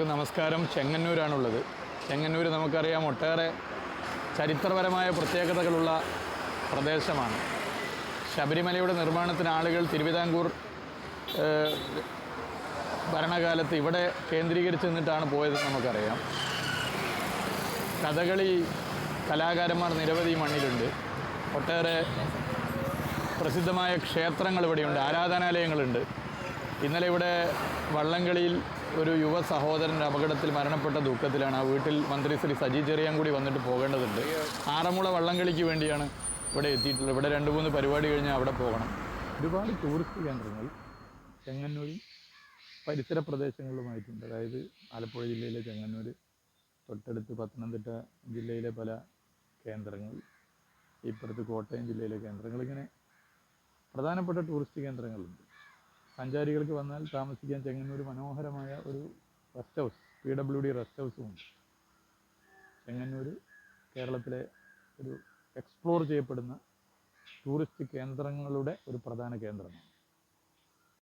നമസ്കാരം ചെങ്ങന്നൂരാണുള്ളത്. ചെങ്ങന്നൂർ നമുക്കറിയാം ഒട്ടേറെ ചരിത്രപരമായ പ്രത്യേകതകളുള്ള പ്രദേശമാണ്. ശബരിമലയുടെ നിർമ്മാണത്തിന് ആളുകൾ തിരുവിതാംകൂർ ഭരണകാലത്ത് ഇവിടെ കേന്ദ്രീകരിച്ച് നിന്നിട്ടാണ് പോയത് നമുക്കറിയാം. കഥകളി കലാകാരന്മാർ നിരവധി മണ്ണിലുണ്ട്. ഒട്ടേറെ പ്രസിദ്ധമായ ക്ഷേത്രങ്ങൾ ഇവിടെയുണ്ട് ആരാധനാലയങ്ങളുണ്ട്. ഇന്നലെ ഇവിടെ വള്ളംകളിയിൽ ഒരു യുവ സഹോദരൻ അപകടത്തിൽ മരണപ്പെട്ട ദുഃഖത്തിലാണ്. ആ വീട്ടിൽ മന്ത്രി ശ്രീ സജി ചെറിയാൻ കൂടി വന്നിട്ട് പോകേണ്ടതുണ്ട്. ആറന്മുള വള്ളംകളിക്ക് വേണ്ടിയാണ് ഇവിടെ എത്തിയിട്ടുള്ളത്. ഇവിടെ രണ്ട് മൂന്ന് പരിപാടി കഴിഞ്ഞാൽ അവിടെ പോകണം. ഒരുപാട് ടൂറിസ്റ്റ് കേന്ദ്രങ്ങൾ ചെങ്ങന്നൂരും പരിസര പ്രദേശങ്ങളിലുമായിട്ടുണ്ട്. അതായത് ആലപ്പുഴ ജില്ലയിലെ ചെങ്ങന്നൂർ തൊട്ടടുത്ത് പത്തനംതിട്ട ജില്ലയിലെ പല കേന്ദ്രങ്ങൾ ഇപ്പുറത്ത് കോട്ടയം ജില്ലയിലെ കേന്ദ്രങ്ങൾ. ഇങ്ങനെ പ്രധാനപ്പെട്ട ടൂറിസ്റ്റ് കേന്ദ്രങ്ങളുണ്ട്. സഞ്ചാരികൾക്ക് വന്നാൽ താമസിക്കാൻ ചെങ്ങന്നൂർ മനോഹരമായ ഒരു rest house P W D rest ഹൗസും ഉണ്ട്. ചെങ്ങന്നൂർ കേരളത്തിലെ ഒരു എക്സ്പ്ലോർ ചെയ്യപ്പെടുന്ന ടൂറിസ്റ്റ് കേന്ദ്രങ്ങളുടെ ഒരു പ്രധാന കേന്ദ്രമാണ്.